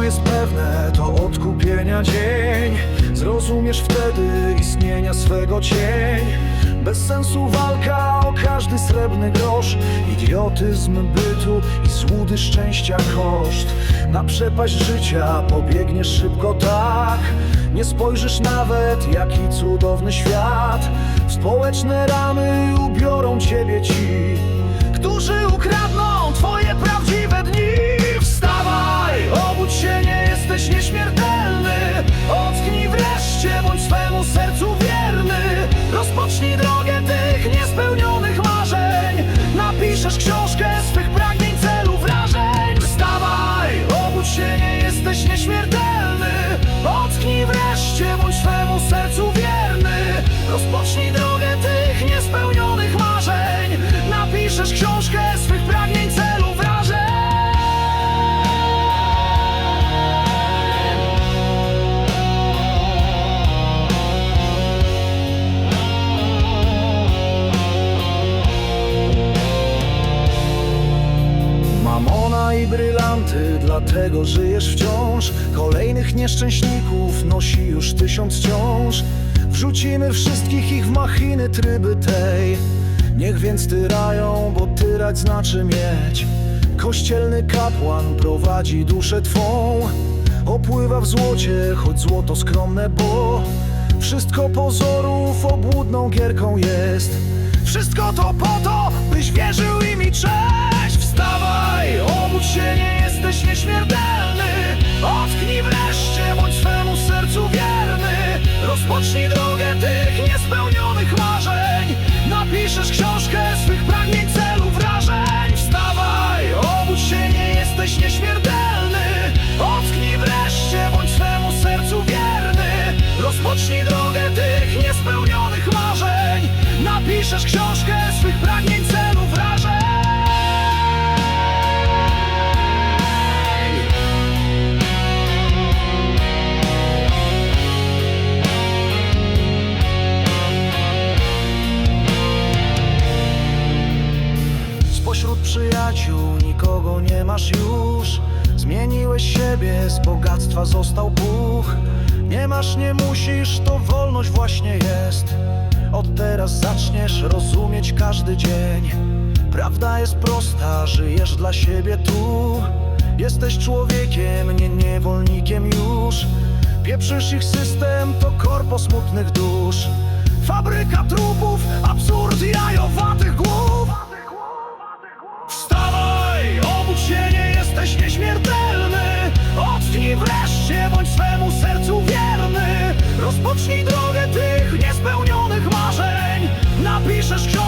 Jedno jest pewne, to odkupienia dzień. Zrozumiesz wtedy istnienia swego cień. Bez sensu walka o każdy srebrny grosz. Idiotyzm bytu i złudy szczęścia koszt. Na przepaść życia pobiegniesz szybko tak. Nie spojrzysz nawet jaki cudowny świat. W Społeczne ramy ubiorą ciebie ci Którzy ukradną twoje prawdziwe dlatego żyjesz wciąż. Kolejnych nieszczęśników nosi już tysiąc ciąż Wrzucimy wszystkich ich w machiny tryby tej. Niech więc tyrają, bo tyrać znaczy mieć. Kościelny kapłan prowadzi duszę twą. Opływa w złocie, choć złoto skromne, bo Wszystko pozorów obłudną gierką jest. Wszystko to po to, byś wierzył i mi Napiszesz książkę swych pragnień, celów, wrażeń. Spośród przyjaciół nikogo nie masz już. Zmieniłeś siebie, z bogactwa został Bóg Nie masz, nie musisz, to wolność właśnie jest Rozumieć każdy dzień. Prawda jest prosta, żyjesz dla siebie tu. Jesteś człowiekiem, nie niewolnikiem już. Pieprzysz ich system, to korpo smutnych dusz. Fabryka trupów, absurd jajowatych Just.